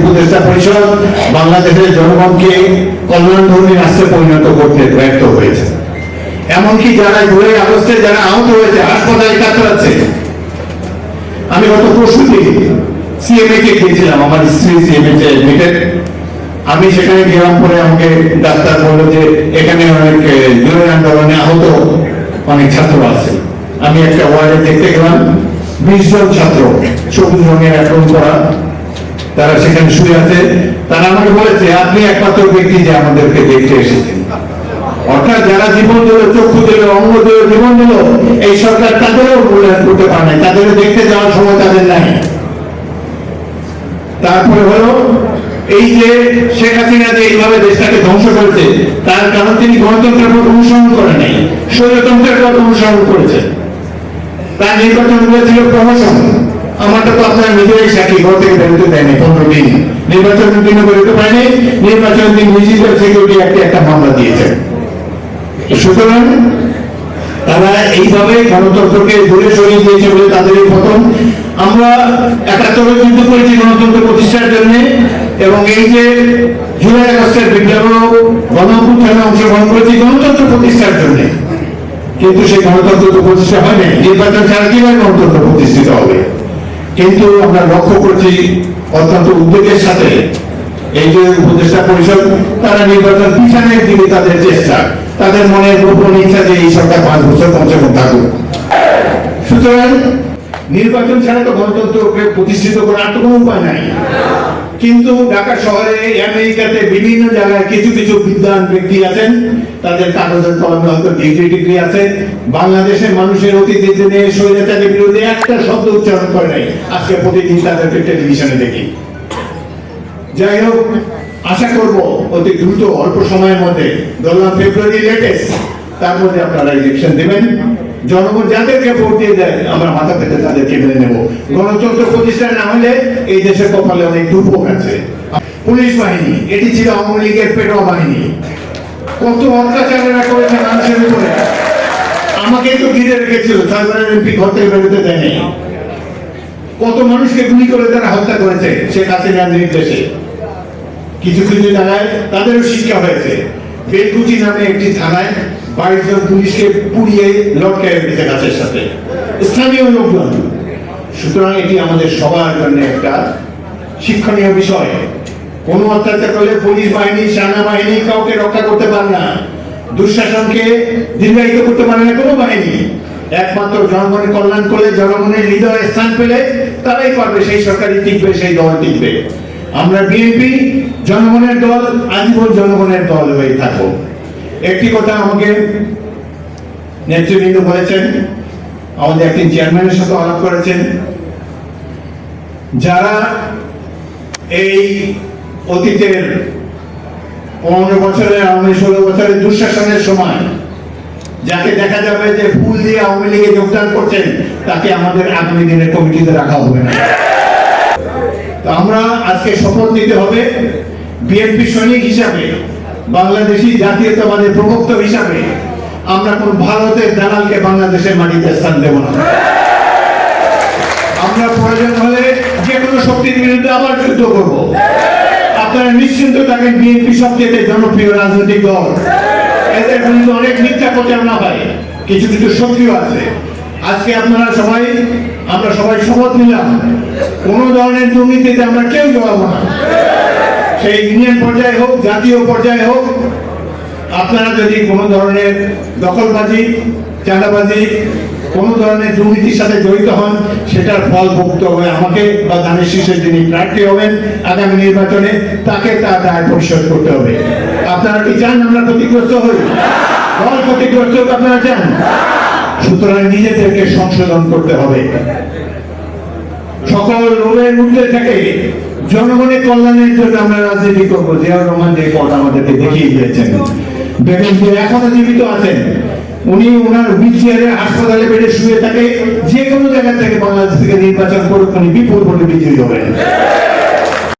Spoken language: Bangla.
উপদেষ্টা পরিষদ বাংলাদেশের জনগণকে কল্যাণধর্মী রাষ্ট্রে পরিণত করতে ব্যর্থ হয়েছে। এমনকি যারা আগস্টে যারা আহত হয়েছে, হাসপাতালে কাতরাচ্ছে আমি গত সিএমএ কে গিয়েছিলাম আমার স্ত্রী সিএমএ আমি সেখানে গেলাম পরে আমাকে ডাক্তার বলল যে, এখানে অনেক জুলাই আন্দোলনে আহত অনেক ছাত্র আছে। আমি একটা ওয়ার্ডে দেখতে গেলাম, বিশ জন ছাত্র, সবুজ রঙের অ্যাপ্রন করা। তারা সেখানে শুয়ে আছে। তারা আমাকে বলেছে, আপনি একমাত্র ব্যক্তি যে আমাদেরকে দেখতে এসেছেন। অর্থাৎ যারা জীবন দিল, চক্ষু দিল, অঙ্গ দিল, জীবন দিল, এই সরকার তাদেরও মূল্যায়ন করতে পারে না তাদেরও দেখতে যাওয়ার সময় তাদের নাই। তারপরে হলো, এই যে শেখ হাসিনা যে এইভাবে দেশটাকে ধ্বংস করেছে, তার কারণ তিনি গণতন্ত্রের পথ অনুসরণ করে নাই, স্বৈরতন্ত্রের পথ অনুসরণ করেছে তার নির্বাচন ছিল প্রমোশন আমারটা তো আপনারা নিজেরাই সাক্ষী ঘর থেকে বেরোতে দেয়নি, পনেরো দিন। নির্বাচনের দিনে বেরোতে পারেনি নির্বাচনের দিন ডিজিটাল সিকিউরিটি একটা একটা মামলা দিয়েছেন সুতরাং তারা এইভাবে গণতন্ত্রকে দূরে সরিয়ে দিয়েছে বলে তাদের এই পতন আমরা একাত্তরে যুদ্ধ করেছি গণতন্ত্র প্রতিষ্ঠার জন্য, এবং এই যে জুলাই আগস্টের বিপ্লব গণঅভ্যুত্থানে অংশগ্রহণ করেছি গণতন্ত্র প্রতিষ্ঠার জন্য। কিন্তু সেই গণতন্ত্র তো প্রতিষ্ঠা হয় নাই নির্বাচন ছাড়া কীভাবে গণতন্ত্র প্রতিষ্ঠিত হবে? কিন্তু আমরা লক্ষ্য করছি অত্যন্ত উদ্বেগের সাথে এই যে উপদেষ্টা পরিষদ, তারা নির্বাচন পিছানের দিকে তাদের চেষ্টা, তাদের মনের গোপন ইচ্ছা যে এই সরকার পাঁচ বছর কমসে থাকুক। সুতরাং নির্বাচন ছাড়া তো গণতন্ত্রকে প্রতিষ্ঠিত করার তো কোনো উপায় নাই। কিন্তু ঢাকা শহরে আমেরিকাতে বিভিন্ন জায়গায় কিছু কিছু বিদ্বান ব্যক্তি আছেন। তাদের কাগজের কলমে হয়তো ডিগ্রি ডিগ্রি আছে। বাংলাদেশের মানুষের অতীতের দিনে স্বৈরাচারের বিরুদ্ধে একটা শব্দ উচ্চারণ করে নাই। আজকে প্রতিদিন তাদেরকে টেলিভিশনে দেখি। যাই হোক, আশা করব অতি দ্রুত, অল্প সময়ের মধ্যে, ধরলাম ফেব্রুয়ারি লেটেস্ট তার মধ্যে আপনারা ইলেকশন দেবেন। জনগণ যাদেরকে ভোট দিয়ে দেয়, আমরা মাথা পেতে তাদেরকে মেনে নেব। গণতন্ত্র প্রতিষ্ঠা না হলে এই দেশের কপালে অনেক দুর্ভোগ আছে। পুলিশ বাহিনী, এটি ছিল আওয়ামী লীগের পেটোয়া বাহিনী। কত অত্যাচারেরা করেছে মানুষের উপরে। আমাকে তো ঘিরে রেখেছিল ছয়বারের এমপি ঘর থেকে বেরোতে দেয়নি। কত মানুষকে গুলি করে তারা হত্যা করেছে, শেখ হাসিনার নির্দেশে। কিছু কিছু জায়গায় তাদেরও শিক্ষা হয়েছে। বেলকুচি নামে একটি থানায় বাইশ জন পুলিশকে পুড়িয়ে লটকে রেখেছে গাছের সাথে। স্থানীয় লোকজন। সুতরাং এটি আমাদের সবার জন্য একটা শিক্ষণীয় বিষয়। কোনো অত্যাচার করলে পুলিশ বাহিনী, সেনাবাহিনী কাউকে রক্ষা করতে পারে না। দুঃশাসনকে দীর্ঘায়িত করতে পারে না কোনো বাহিনী। একমাত্র জনগণের কল্যাণ করলে জনগণের হৃদয়ে স্থান পেলে তারাই পারবে, সেই সরকারই টিকবে, সেই দল টিকবে। আমরা বিএনপি, জনগণের দল, আজীবন জনগণের দল হয়ে থাকব। একটি কথা আমাকে নেতৃবৃন্দ বলেছেন, আমাদের একটি চেয়ারম্যানের সাথে আলাপ করেছেন। যারা এই অতীতের পনেরো বছরের আওয়ামী ষোলো বছরের দুঃশাসনের সময় যাকে দেখা যাবে যে ফুল দিয়ে আওয়ামী লীগে যোগদান করছেন, তাকে আমাদের আগামী দিনের কমিটিতে রাখা হবে না। তো আমরা আজকে শপথ নিতে হবে, বিএনপি সৈনিক হিসাবে বাংলাদেশি জাতীয়তাবাদের প্রবক্ত হিসাবে আমরা কোন ভারতের দালালকে বাংলাদেশের মাটিতে স্থান দেব না। আমরা প্রয়োজন হলে যে কোনো শক্তির বিরুদ্ধে আবার যুদ্ধ করব। আপনারা নিশ্চিন্ত থাকেন বিএনপি সবচেয়ে জনপ্রিয় রাজনৈতিক দল। এদের বিরুদ্ধে অনেক মিথ্যা প্রচারণা হয়, কিছু কিছু সক্রিয় আছে। আজকে আপনারা সবাই, আমরা সবাই শপথ নিলাম, কোন ধরনের দুর্নীতিতে আমরা কেউ জড়াবো না। সেই ইউনিয়ন পর্যায়ে হোক, জাতীয় পর্যায়ে হোক, আপনারা যদি কোনো ধরনের দখলবাজি, চাঁদাবাজি, কোনো ধরনের দুর্নীতির সাথে জড়িত হন, সেটার ফল ভুগতে হবে আমাকে বা ধানের শীর্ষের যিনি প্রার্থী হবেন আগামী নির্বাচনে, তাকে তার দায় পরিশোধ করতে হবে। আপনারা কি চান আমরা ক্ষতিগ্রস্ত হই? দল ক্ষতিগ্রস্ত হোক, আপনারা চান। সুতরাং নিজেদেরকে সংশোধন করতে হবে। সকল রোগের ঊর্ধ্বে থেকে জনগণের কল্যাণের জন্য আমরা রাজনীতি করব। জিয়াউর রহমান যে পথ আমাদেরকে দেখিয়ে দিয়েছেন। দেখেন যে এখনও জীবিত আছেন। উনি ওনার হুইল চেয়ারে হাসপাতালে বেডে শুয়ে থাকে। যে কোনো জায়গা থেকে বাংলাদেশ থেকে নির্বাচন করুক, উনি বিপুল ভোটে বিজয়ী হবেন।